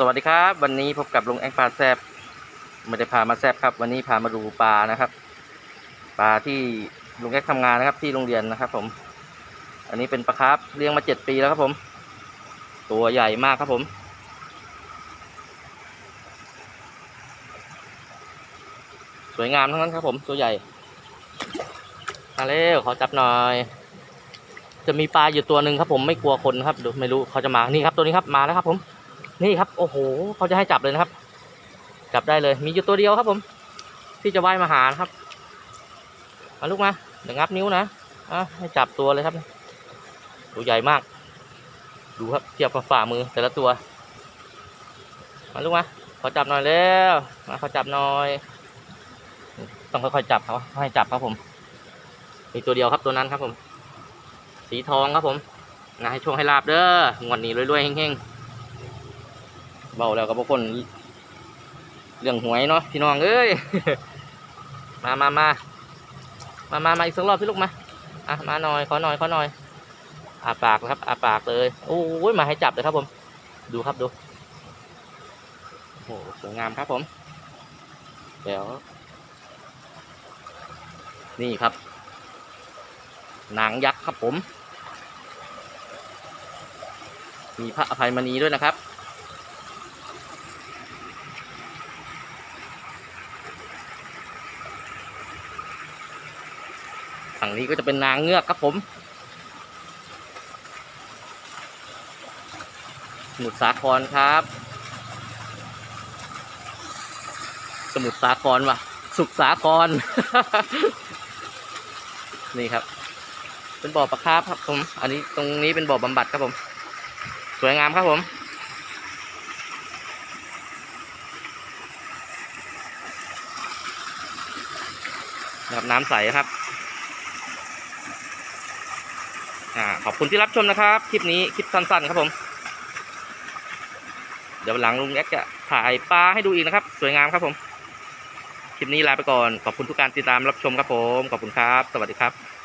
สวัสดีครับ วันนี้พบกับลุงแองปลาแซบไม่ได้พามาแซบครับ วันนี้พามาดูปลานะครับ ปลาที่ลุงแอกทำงานนะครับที่โรงเรียนนะครับ ผม อันนี้เป็นปลาคาร์ฟเลี้ยงมาเจ็ดปีแล้วครับผม ตัวใหญ่มากครับผม สวยงามทั้งนั้นครับผมตัวใหญ่มาเร็วขอจับหน่อย จะมีปลาอยู่ตัวหนึ่งครับผมไม่กลัวคนครับดูไม่รู้เขาจะมานี่ครับตัวนี้ครับมาแล้วครับผม นี่ครับ โอ้โหเขาจะให้จับเลยนะครับ จับได้เลย มีอยู่ตัวเดียวครับผม ที่จะว่ายมาหานะครับมาลูกมาเดี๋ยวงับนิ้วนะอะให้จับตัวเลยครับ ตัวใหญ่มาก ดูครับเทียบกับฝ่ามือแต่ละตัว มาลูกมาขอจับหน่อยเร็วมาขอจับหน่อย ต้องค่อยๆจับเขาให้จับครับผม มีตัวเดียวครับตัวนั้นครับผม สีทองครับผมนะให้ช่วงให้ลาบเด้องวดนี้รวยๆเฮงๆ เบาแล้วกับพวกคน เรื่องหวยเนาะพี่น้องเอ้ย มามามามามามาอีกสักรอบพี่ลูกมา อะ มาหน่อย ขอหน่อย ขอหน่อยอาปากนะครับอาปากเลย โอ้ย มาให้จับเลยครับผม ดูครับ ดูโอ้โหสวยงามครับผม เดี๋ยว นี่ครับ หนังยักษ์ครับผม มีพระอภัยมณีด้วยนะครับ ฝั่งนี้ก็จะเป็นนางเงือกครับผมสมุทรสาครครับ สมุทรสาครว่ะ สุขสาคร นี่ครับ เป็นบ่อปลาคาร์ฟครับผม อันนี้ตรงนี้เป็นบ่อบำบัดครับผม สวยงามครับผม นะครับน้ำใสครับ อ่าขอบคุณที่รับชมนะครับ คลิปนี้คลิปสั้นๆครับผม เดี๋ยวหลังลุงแอ๊กจะถ่ายปลาให้ดูอีกนะครับ สวยงามครับผม คลิปนี้ลาไปก่อน ขอบคุณทุกการติดตามรับชมครับผม ขอบคุณครับ สวัสดีครับ